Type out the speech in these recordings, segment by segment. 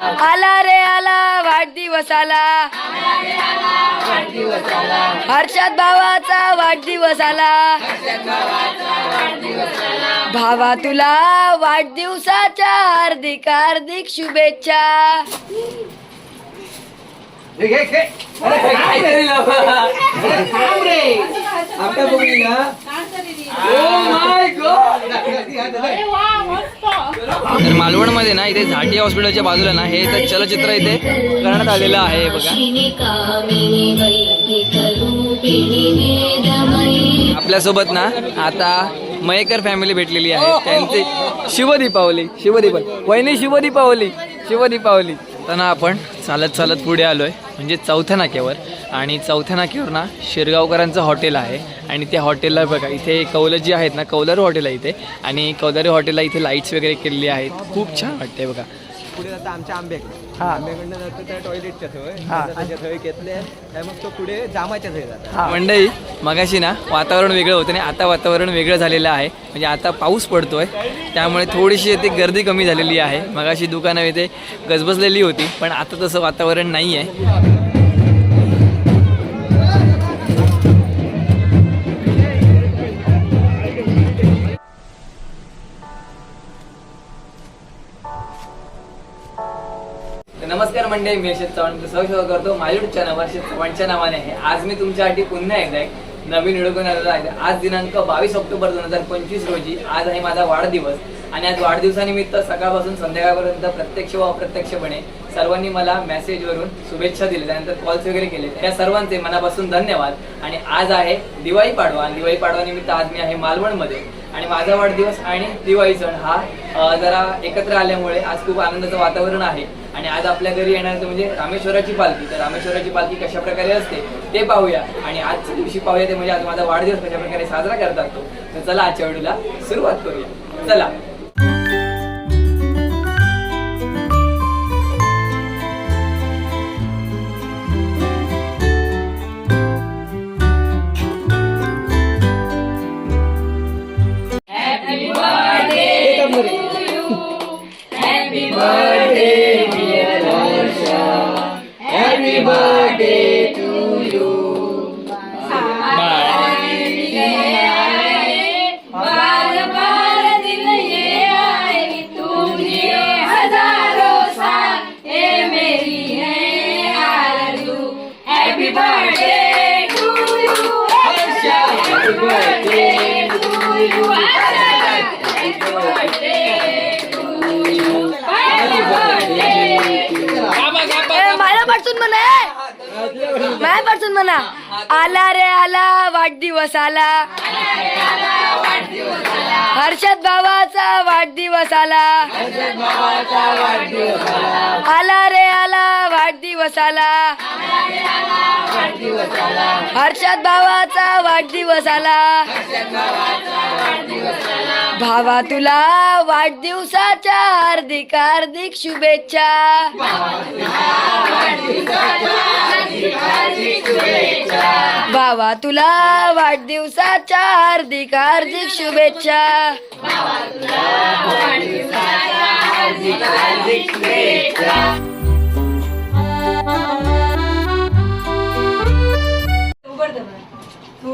आला रे आला वाढदिवस आला हर्षद भावाचा वाढदिवस आला भावा तुला वाढदिवसाच्या हार्दिक हार्दिक शुभेच्छा. आपल्या तर मालवणमध्ये ना इथे झाटी हॉस्पिटलच्या बाजूला ना हे तर चलचित्र इथे करण्यात आलेलं आहे बघा. आपल्यासोबत ना आता मयेकर फॅमिली भेटलेली आहे. त्यांची शिवदीपावली शिवदीपावली. वहिनी शिवदीपावली शिवदीपावली. आता ना आपण चालत चालत पुढे आलो आहे म्हणजे चौथ्या नाक्यावर. आणि चौथ्या नाक्यावर ना शिरगावकरांचं हॉटेल आहे. आणि त्या हॉटेलला बघा इथे कौलं जी आहेत ना कौलारू हॉटेल आहे इथे. आणि कौलारू हॉटेलला इथे लाईट्स वगैरे केलेली आहेत. खूप छान वाटते बघा. पुढे जाता आमच्या आंब्याकडे हा. आंब्याकडनं जातं त्या टॉयलेटच्या थंय हा. त्याच्या थंय घेतले काय मग तो पुढे जामाच्या थंय जातात मंडई मगाशी ना वातावरण वेगळं होतं आणि आता वातावरण वेगळं झालेलं आहे. म्हणजे आता पाऊस पडतोय त्यामुळे थोडीशी इथे गर्दी कमी झालेली आहे. मगाशी दुकानं इथे गजबजलेली होती पण आता तसं वातावरण नाही आहे नमस्कार मी अशोक चव्हाण सहशोध करतो. माझ्या युट्यूब चॅनलवर अशोक चव्हाणच्या नावाने आहे. आज मी तुमच्यासाठी पुन्हा एकदा एक नवीन व्हिडिओ घेऊन आलेला आहे. आज दिनांक बावीस ऑक्टोबर दोन हजार पंचवीस रोजी आज आहे माझा वाढदिवस. आणि आज वाढदिवसानिमित्त सकाळपासून संध्याकाळपर्यंत प्रत्यक्ष व अप्रत्यक्षपणे सर्वांनी मला मेसेजवरून शुभेच्छा दिल्या. त्यानंतर कॉल्स वगैरे केले. त्या सर्वांचे मनापासून धन्यवाद. आणि आज आहे दिवाळी पाडवा. आणि दिवाळी पाडवानिमित्त आज मी आहे मालवणमध्ये. आणि माझा वाढदिवस आणि दिवाळी सण हा जरा एकत्र आल्यामुळे आज खूप आनंदाचं वातावरण आहे. आणि आज आपल्या घरी येणार म्हणजे रामेश्वराची पालखी. तर रामेश्वराची पालखी कशा प्रकारे असते ते पाहूया. आणि आजच्या दिवशी पाहूया ते म्हणजे आज माझा वाढदिवस कशा प्रकारे साजरा करतात तो. तर चला आजच्या वेळेला सुरुवात करूया. चला. मला पाठवून म्हणा ए. मला म्हणा. आला रे आला वाढदिवस आला. हर्षद भावाचा वाढदिवस आला. आला आला वाढदिवस आला हर्षद भावाचा वाढदिवस आला भावा तुला वाढदिवसाच्या हार्दिक हार्दिक शुभेच्छा. भावा तुला वाढदिवसाच्या हार्दिक हार्दिक शुभेच्छा. आपल्या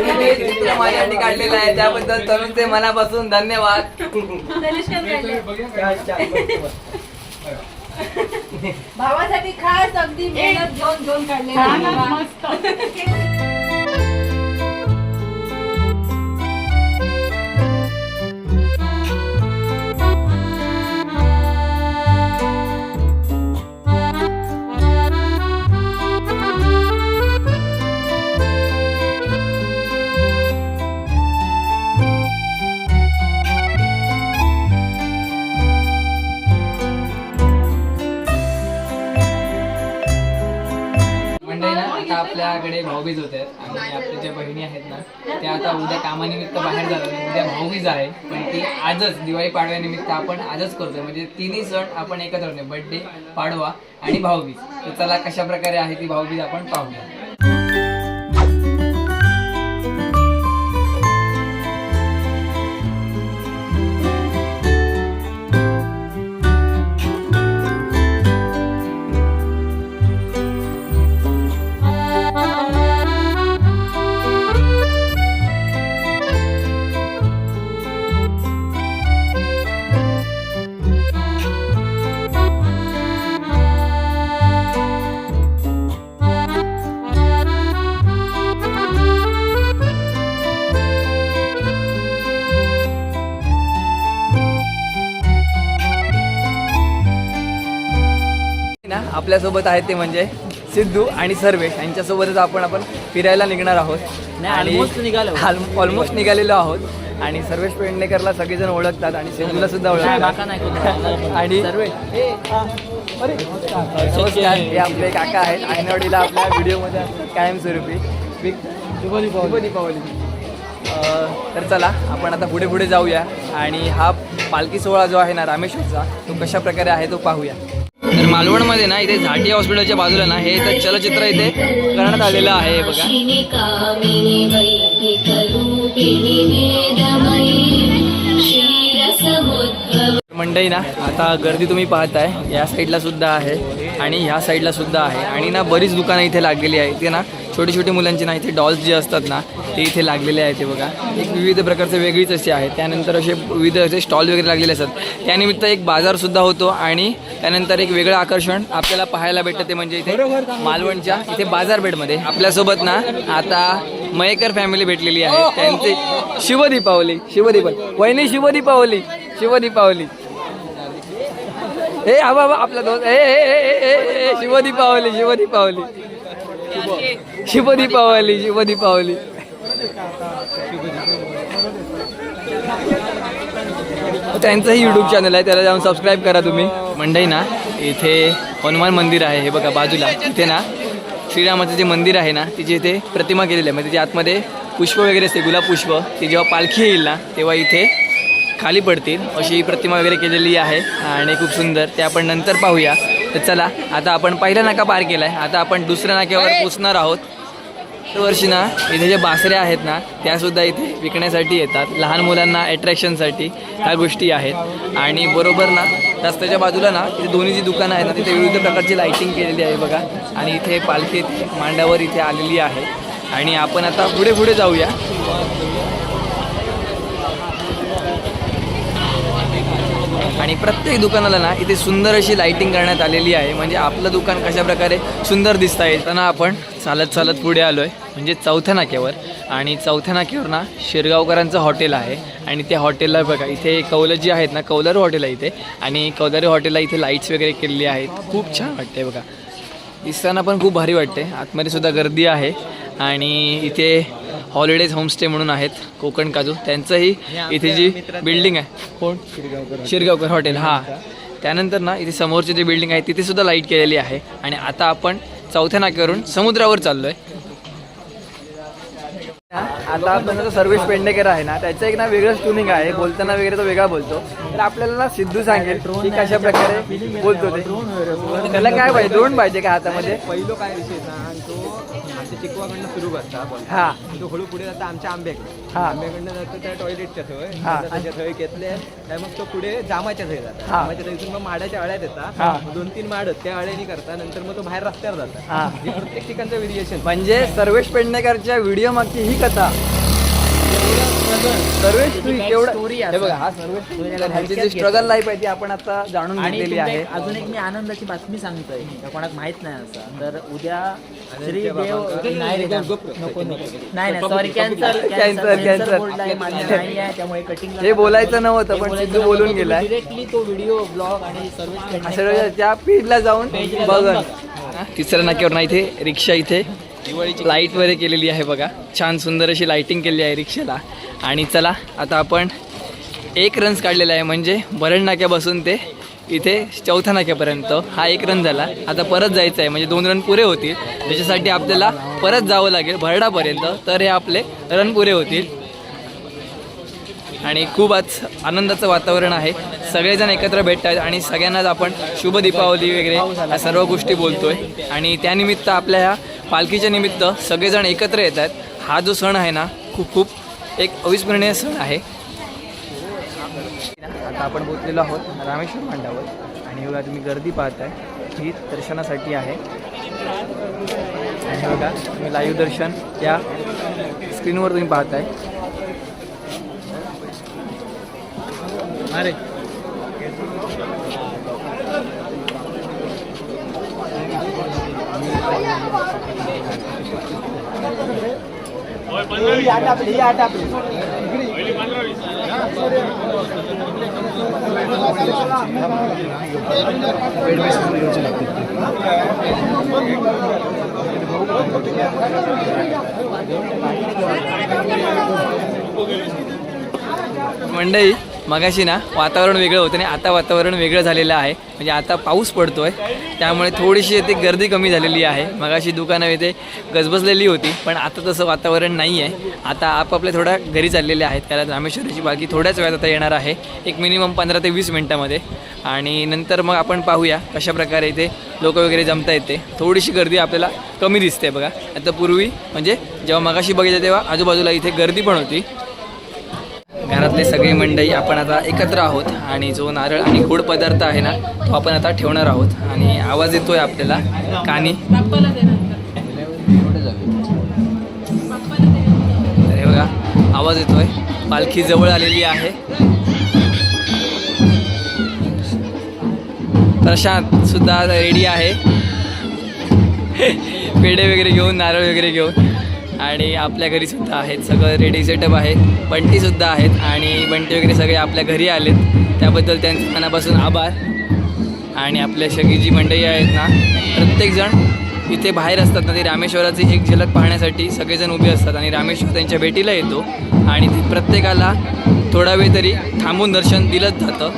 माझ्यासाठी काढलेलं आहे. त्याबद्दल तरुणचे मनापासून धन्यवाद. भावासाठी खास अगदी मेहनत घेऊन घेऊन काढले कामानिमित्त बाहेर जातो उद्या भाऊबीज आहे पण ती आजच दिवाळी पाडव्यानिमित्त आपण आजच करतोय. म्हणजे तिन्ही सण आपण एकत्र बर्थडे पाडवा आणि भाऊबीज. तर चला कशा प्रकारे आहे ती भाऊबीज आपण पाहूया. आपल्यासोबत आहेत ते म्हणजे सिद्धू आणि सर्वेश. यांच्यासोबतच आपण आपण फिरायला निघणार आहोत. ऑलमोस्ट निघालो. ऑलमोस्ट निघालेलो आहोत. आणि सर्वेश पेडणेकरला सगळेजण ओळखतात आणि सिद्धूला सुद्धा ओळखतात. आणि हे, आपले काका आहेत. आयनवाडीला आपल्या व्हिडिओमध्ये असतात कायमस्वरूपी तर चला आपण आता पुढे पुढे जाऊया. आणि हा पालखी सोहळा जो आहे ना रामेश्वरचा तो कशा प्रकारे आहे तो पाहूया. तर मालवणमध्ये ना इथे झाटी हॉस्पिटलच्या बाजूला ना हे तर चलचित्र इथे करण्यात आलेलं आहे बघा. मंडई ना आता गर्दी तुम्ही पाहताय या साईडला सुद्धा आहे आणि ह्या साईडला सुद्धा आहे. आणि ना बरीच दुकानं इथे लागलेली आहे ते ना. छोटी छोटी मुलांची ना इथे डॉल्स जे असतात ना ते इथे लागलेले आहेत ते बघा. एक विविध प्रकारचे वेगळीच असे आहे त्यानंतर असे विविध असे स्टॉल वगैरे लागलेले असतात. त्यानिमित्त एक बाजारसुद्धा होतो आणि त्यानंतर एक वेगळं आकर्षण आपल्याला पाहायला भेटतं ते म्हणजे इथे मालवणच्या इथे बाजारपेठमध्ये आपल्यासोबत ना आता मयेकर फॅमिली भेटलेली आहे. त्यांचे शिवदीपावली दीपावली वहिनी शिवदीपावली शिवदीपावली हे हा बाबा आपला दोस्त. ए ए, ए, शुभ दीपावली शुभ दीपावली त्यांचंही युट्यूब चॅनल आहे त्याला जाऊन सबस्क्राईब करा तुम्ही. मंडई ना इथे हनुमान मंदिर आहे हे बघा बाजूला. इथे ना श्रीरामाचं जे मंदिर आहे ना तिची इथे प्रतिमा केलेली आहे. म्हणजे तिच्या आतमध्ये पुष्प वगैरे असते गुलाब पुष्प. ती जेव्हा पालखी येईल ना तेव्हा इथे खाली पडतील. अशी प्रतिमा वगैरे केलेली आहे आणि खूप सुंदर. ते आपण नंतर पाहूया. तर चला आता आपण पहिला नाका पार केला आहे आता आपण दुसऱ्या नाक्यावर पोचणार आहोत. वर्षी ना इथे जे बासऱ्या आहेत ना त्यासुद्धा इथे विकण्यासाठी येतात. लहान मुलांना अट्रॅक्शनसाठी ह्या गोष्टी आहेत. आणि बरोबर ना रस्त्याच्या बाजूला ना इथे दोन्ही जी दुकानं आहेत ना तिथे विविध प्रकारची लाईटिंग केलेली आहे बघा. आणि इथे पालखी मांडावर इथे आलेली आहे. आणि आपण आता पुढे पुढे जाऊया. आणि प्रत्येक दुकानाला ना इथे सुंदर अशी लाइटिंग करण्यात आलेली आहे. म्हणजे आपलं दुकान कशा प्रकारे सुंदर दिसता येईल त्यांना आपण चालत चालत पुढे आलो आहे म्हणजे चौथ्या नाक्यावर. आणि चौथ्या नाक्यावर ना शिरगावकरांचं हॉटेल आहे. आणि त्या हॉटेलला बघा इथे कौलं जी आहेत ना कौलारू हॉटेल आहे इथे. आणि कौलारू हॉटेलला इथे लाईट्स वगैरे केलेली आहेत. खूप छान वाटते बघा. दिसताना पण खूप भारी वाटते आतमध्ये सुद्धा गर्दी आहे. आणि इथे हॉलिडेज होमस्टे म्हणून आहेत कोकण काजू. त्यांचंही इथे जी बिल्डिंग आहे. कोण? शिरगावकर हॉटेल हां. त्यानंतर ना इथे समोरची जी बिल्डिंग आहे तिथे सुद्धा लाइट केलेली आहे. आणि आता आपण चौथ्या नाक्यावरून समुद्रावर चाललोय. आता आपण जो सर्वेश पेंडेकर आहे ना त्याचं एक ना वेगळंच ट्युनिंग आहे. बोलताना वगैरे तो वेगळा बोलतो. तर आपल्याला ना सिद्धू सांगेल की कशा प्रकारे बोलतो ते. त्याला काय पाहिजे? ड्रोन पाहिजे का हातामध्ये? पहिलो काय विषय तो चिकवाकडनं सुरू करता बोलता. हा. तो हळू पुढे जाता आमच्या आंब्याकडे. हा. आंब्याकडनं जातो त्या टॉयलेटच्या थंय. हा. नंतर त्याच्या थंय घेतले. काय मग तो पुढे जामाच्या थंय जाता हा. जामाच्या थंयतून मग माडाच्या अळ्यात हा. येतात दोन तीन माड आहेत, त्या अळ्यानी करता नंतर मग तो बाहेर रस्त्यावर जाता हे. प्रत्येक ठिकाणचं व्हेरिएशन म्हणजे सर्वेश पेडणेकरच्या व्हिडिओ मागची ही कथा. सर्वेश तू एवढा हे बघा हा सर्वेश पेडणेकर ह्याची जी स्ट्रगल लाईफ आहे ती आपण आता जाणून आणि घेतलेली आहे. एक- अजून एक मी आनंदाची बातमी सांगतोय त्या कोणाक माहीत नाही असं. तर उद्या श्री त्या देव बाबांका- नाही रे नको, नको नको. नाही नाही सॉरी कॅन्सर Cancer, cancer. हे नाही. आहे त्यामुळे कटिंग हे बोलायचं नव्हतं पण सिद्धू बोलून गेलाय. डिरेक्टली तो व्हिडिओ ब्लॉग आणि सर्व्हिस असं त्या पेजला जाऊन बघा. तिसऱ्या नाक्यावर ना इथे रिक्षा इथे. लाइट वगैरे केलेली आहे बघा. छान सुंदर अशी लाईटिंग केलेली आहे रिक्षेला. आणि चला आता आपण एक रन्स काढलेला आहे म्हणजे भरण नाक्यापासून ते इथे चौथ्या नाक्यापर्यंत. हा एक रन झाला. आता परत जायचं आहे म्हणजे दोन रन पुरे होतील. त्याच्यासाठी आपल्याला परत जावं लागेल भरडापर्यंत. तर हे आपले रन पुरे होतील. आणि खूप आज आनंदाचं वातावरण आहे. सगळेजण एकत्र भेटतात आणि सगळ्यांनाच आपण शुभ दीपावली वगैरे या सर्व गोष्टी बोलतोय. आणि त्यानिमित्त आपल्या ह्या पालखीच्या निमित्त सगळेजण एकत्र येत आहेत. हा जो सण आहे ना खूप खूप एक अविस्मरणीय सण आहे. आता आपण पोचलेलो आहोत रामेश्वर मांडावर आणि बघा तुम्ही गर्दी पाहताय. ही दर्शनासाठी आहे. आणि बघा तुम्ही लाईव्ह दर्शन या स्क्रीनवर तुम्ही पाहताय. अरे. मंडई. मगाशी ना वातावरण वेगळं होतं आणि आता वातावरण वेगळं झालेलं आहे. म्हणजे आता पाऊस पडतो आहे त्यामुळे थोडीशी इथे गर्दी कमी झालेली आहे. मगाशी दुकानं इथे गजबजलेली होती पण आता तसं वातावरण नाही आहे आता आपापल्या थोड्या घरी चाललेले आहेत. कारण रामेश्वरीची बाकी थोड्याच वेळात आता येणार आहे. एक मिनिमम पंधरा ते वीस मिनटामध्ये. आणि नंतर मग आपण पाहूया कशा प्रकारे इथे लोक वगैरे जमता येते. थोडीशी गर्दी आपल्याला कमी दिसते बघा. आता पूर्वी म्हणजे जेव्हा मगाशी बघितलं तेव्हा आजूबाजूला इथे गर्दी पण होती. घरातले सगळे मंडई आपण आता एकत्र आहोत आणि जो नारळ आणि गोड पदार्थ आहे ना तो आपण आता ठेवणार आहोत. आणि आवाज येतोय आपल्याला. कानी. अरे बघा आवाज येतोय. पालखी जवळ आलेली आहे. प्रशांत सुद्धा रेडी आहे. पेढे वगैरे घेऊन नारळ वगैरे घेऊन. आणि आपल्या घरीसुद्धा आहेत. सगळं रेडी सेटअप आहे. बंटीसुद्धा आहेत आणि बंटी वगैरे सगळे आपल्या घरी आलेत. त्याबद्दल त्यांचे मनापासून आभार. आणि आपल्या सगळी जी मंडळी आहेत ना प्रत्येकजण इथे बाहेर असतात ना ते रामेश्वराची एक झलक पाहण्यासाठी सगळेजण उभे असतात आणि रामेश्वर त्यांच्या भेटीला येतो. आणि ती प्रत्येकाला थोडा वेळ तरी थांबून दर्शन दिलंच जातं.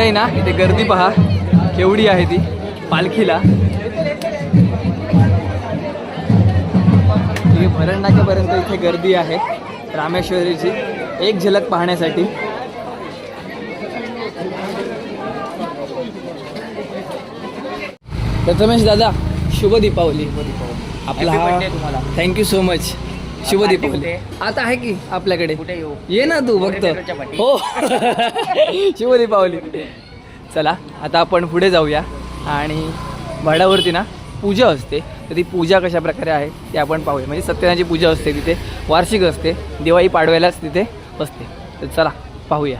तर मंडई ना इथे गर्दी पहा. केवढी आहे ती? पालखीला. भरण नाक्यापर्यंत इथे गर्दी आहे. रामेश्वरीची एक झलक पाहण्यासाठी. प्रथमेश दादा शुभ दीपावली. आपला हा थँक्यू सो मच शुभ दीपावली आता आहे की आपल्याकडे? ये ना तू पाठी. हो. शुभ दीपावली चला आता आपण पुढे जाऊया. आणि भाडावरती ना पूजा असते. तर ती पूजा कशा प्रकारे आहे ते आपण पाहूया. म्हणजे सत्यनारायणाची पूजा असते तिथे. वार्षिक असते. दिवाळी पाडव्यालाच तिथे असते. तर चला पाहूया.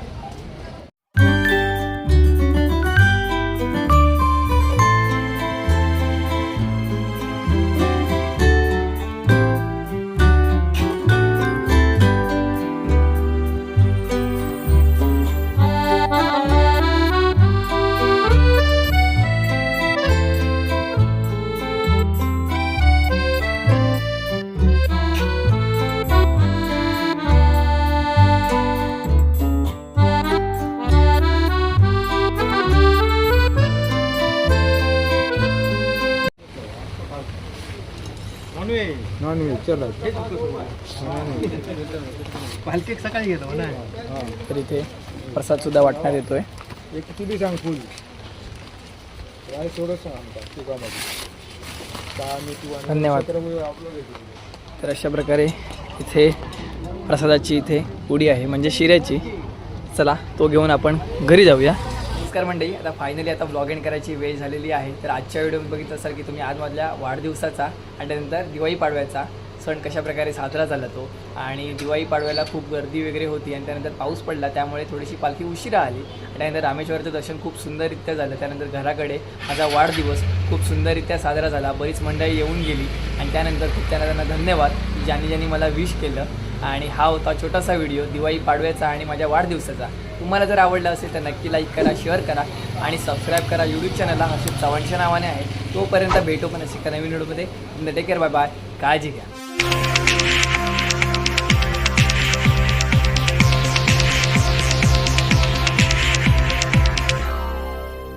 पालखी सकाळी घेतो ना? तर इथे प्रसाद सुद्धा वाटण्यात येतोय. किती सांग फुल काय थोडं सांग धन्यवाद. तर अशा प्रकारे इथे प्रसादाची इथे उडी आहे म्हणजे शिऱ्याची. चला तो घेऊन आपण घरी जाऊया. नमस्कार मंडळी आता फायनली आता ब्लॉग एंड करायची वेळ झालेली आहे. तर आजच्या व्हिडिओ बघितलं असाल की तुम्ही आज माझ्या वाढदिवसाचा आणि त्यानंतर दिवाळी पाडव्याचा सण कशाप्रकारे साजरा झाला तो. आणि दिवाळी पाडव्याला खूप गर्दी वगैरे होती आणि त्यानंतर पाऊस पडला त्यामुळे थोडीशी पालखी उशिरा आली. आणि त्यानंतर रामेश्वरचं दर्शन खूप सुंदररित्या झालं. त्यानंतर घराकडे माझा वाढदिवस खूप सुंदररित्या साजरा झाला. बरीच मंडळी येऊन गेली आणि त्यानंतर खूप त्यांना त्यांना धन्यवाद ज्यांनी ज्यांनी मला विश केलं. आणि हा होता छोटासा व्हिडिओ दिवाळी पाडव्याचा आणि माझ्या वाढदिवसाचा. तुम्हाला जर आवडला असेल तर नक्की लाईक करा शेअर करा आणि सबस्क्राईब करा यूट्यूब चॅनलला हर्षित चव्हाणच्या नावाने आहे. तोपर्यंत भेटू पण असे एका नवीन व्हिडिओमध्ये टेक केअर बाय बाय काळजी घ्या.